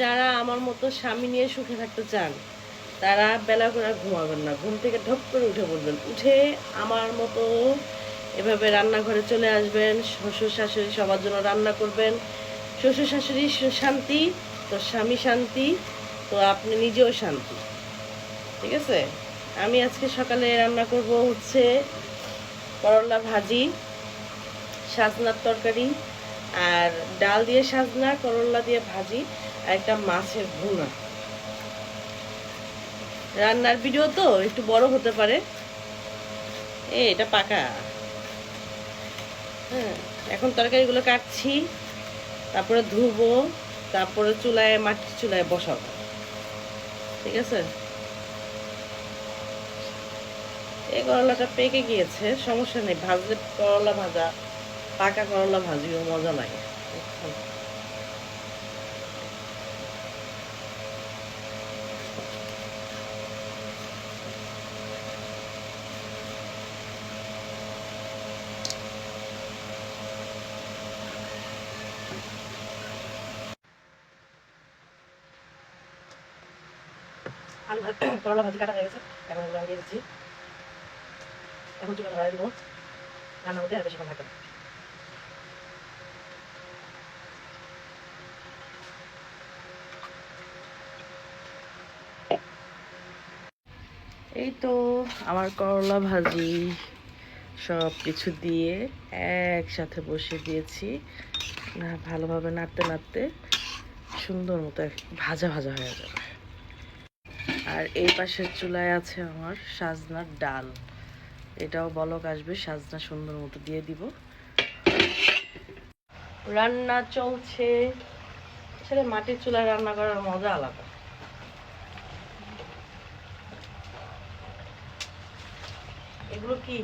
যারা আমার মতো স্বামী নিয়ে সুখে থাকতে চান, তারা বেলা করে ঘুমাবেন না। ঘুম থেকে ঢপ করে উঠে পড়বেন উঠে আমার মতো এভাবে রান্নাঘরে চলে আসবেন শ্বশুর শাশুড়ি সবার জন্য রান্না করবেন। শ্বশুর শাশুড়ি শান্তি, তো স্বামী শান্তি, তো আপনি নিজেও শান্তি। ঠিক আছে? আমি আজকে সকালে রান্না করব হচ্ছে করলা ভাজি, সাজনার তরকারি আর ডাল দিয়ে সাজনা, করলা দিয়ে ভাজি, আর একটা মাছের ভুনা রান্নার ভিডিও তো একটু বড় হতে পারে। এ, এটা পাকা। হ্যাঁ এখন তরকারিগুলো কাটছি, তারপরে ধুবো, তারপরে চুলায়, মাটির চুলায় বসাবো। ঠিক আছে? এই করলাটা পেকে গিয়েছে, সমস্যা নেই, ভাজলে করলা ভাজা পাকা করলা ভাজিও মজা লাগে। করলা ভাজি কাটা হয়ে গেছে। এখন দিয়ে দিচ্ছি। এখন দিব। রান্নার মধ্যে আর বেশিক্ষণ থাকবে না। এই তো আমার করলা ভাজি সব কিছু দিয়ে একসাথে বসিয়ে দিয়েছি। না, ভালোভাবে নাড়তে নাড়তে সুন্দর মতো ভাজা ভাজা হয়ে যাবে। আর এই পাশের চুলায় আছে আমার সাজনার ডাল। এটাও বলক আসবে, সাজনা সুন্দর মতো দিয়ে দিব। রান্না চলছে। আসলে মাটির চুলায় রান্না করার মজা আলাদা। এগুলো কি?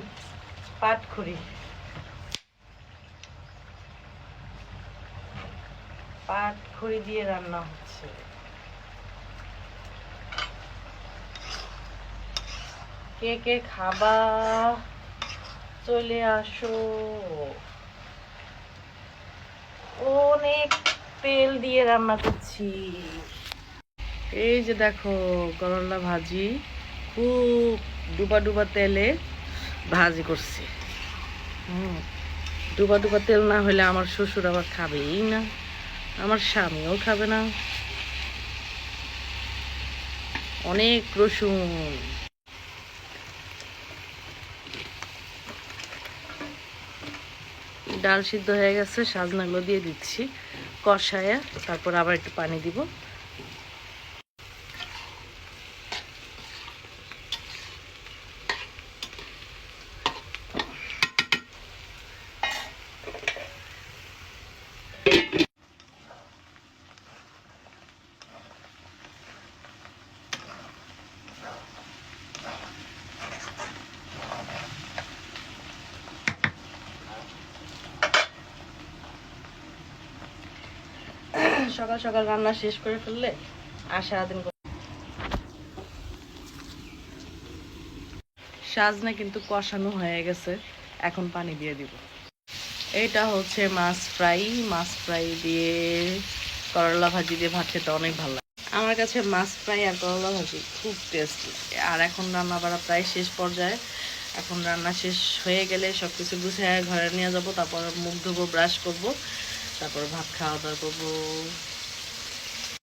পাটখড়ি পাটখড়ি দিয়ে রান্না হচ্ছে। কে কে খাবা? চলে আসো। অনেক তেল দিয়ে রান্না করছি। এই যে দেখো, করলা ভাজি। খুব ডুবা ডুবা তেলে ভাজি করছি। ডুবা ডুবা তেল না হলে আমার শ্বশুর আবার খাবেই না, আমার স্বামীও খাবে না। অনেক রসুন। ডাল সিদ্ধ হয়ে গেছে, সাজনাগুলো দিয়ে দিচ্ছি, কষায়া, তারপর আবার একটু পানি দিব। সকাল সকাল রান্না শেষ করে ফেললে আর সারাদিন সাজনা কিন্তু কষানো হয়ে গেছে। এখন পানি দিয়ে দিব। এটা হচ্ছে মাছ ফ্রাই। মাছ ফ্রাই দিয়ে করলা ভাজি দিয়ে ভাত খেতে অনেক ভালো লাগে। আমার কাছে মাছ ফ্রাই আর করলা ভাজি খুব টেস্ট আর এখন রান্না বাড়া প্রায় শেষ পর্যায়ে। এখন রান্না শেষ হয়ে গেলে সব কিছু গুছিয়ে ঘরে নিয়ে যাব। তারপর মুখ ধোবো ব্রাশ করব। তারপর ভাত খাওয়া দাওয়া করব।